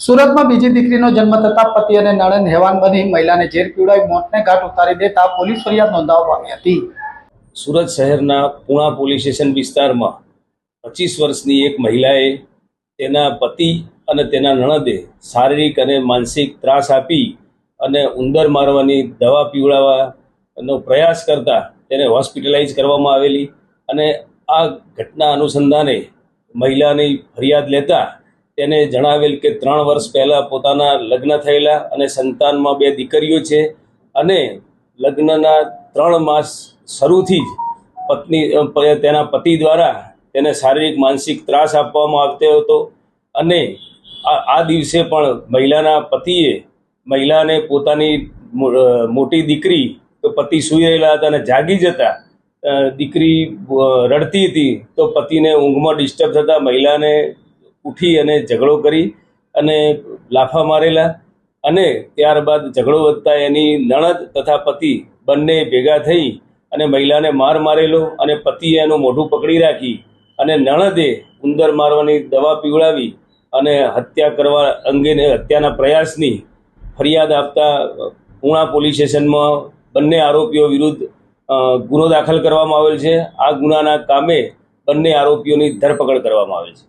સુરતમાં બીજી દીકરીનો જન્મ થતા પતિ અને નણંદ હેવાન બની મહિલાને ઝેર પીવડાવી મોતને ઘાટ ઉતારી દેતા પોલીસ ફરિયાદ નોંધાવવા પામી હતી. સુરત શહેરના પુણા પોલીસ સ્ટેશન વિસ્તારમાં પચીસ વર્ષની એક મહિલાએ તેના પતિ અને તેના નણદે શારીરિક અને માનસિક ત્રાસ આપી અને ઉંદર મારવાની દવા પીવડાવવાનો પ્રયાસ કરતા તેને હોસ્પિટલાઇઝ કરવામાં આવેલી અને આ ઘટના અનુસંધાને મહિલાની ફરિયાદ લેતા તેને જણાવેલ કે ત્રણ વર્ષ પહેલાં પોતાના લગ્ન થયેલા અને સંતાનમાં બે દીકરીઓ છે અને લગ્નના ત્રણ માસ શરૂથી જ પત્ની તેના પતિ દ્વારા તેને શારીરિક, માનસિક ત્રાસ આપવામાં આવતો હતો અને આ દિવસે પણ મહિલાના પતિએ મહિલાને પોતાની મોટી દીકરી પતિ સૂઈ રહેલા હતા અને જાગી જતા દીકરી રડતી હતી તો પતિને ઊંઘમાં ડિસ્ટર્બ થતાં મહિલાને ઉઠી અને ઝઘડો કરી અને લાફા મારેલા અને ત્યારબાદ ઝઘડો વધતા એની નણદ તથા પતિ બંને ભેગા થઈ અને મહિલાને માર મારેલો અને પતિએ એનું મોઢું પકડી રાખી અને નણદે ઉંદર મારવાની દવા પીવડાવી અને હત્યા કરવા અંગેને હત્યાના પ્રયાસની ફરિયાદ આપતા પૂણા પોલીસ સ્ટેશનમાં બંને આરોપીઓ વિરુદ્ધ ગુનો દાખલ કરવામાં આવેલ છે. આ ગુનાના કામે બંને આરોપીઓની ધરપકડ કરવામાં આવેલ છે.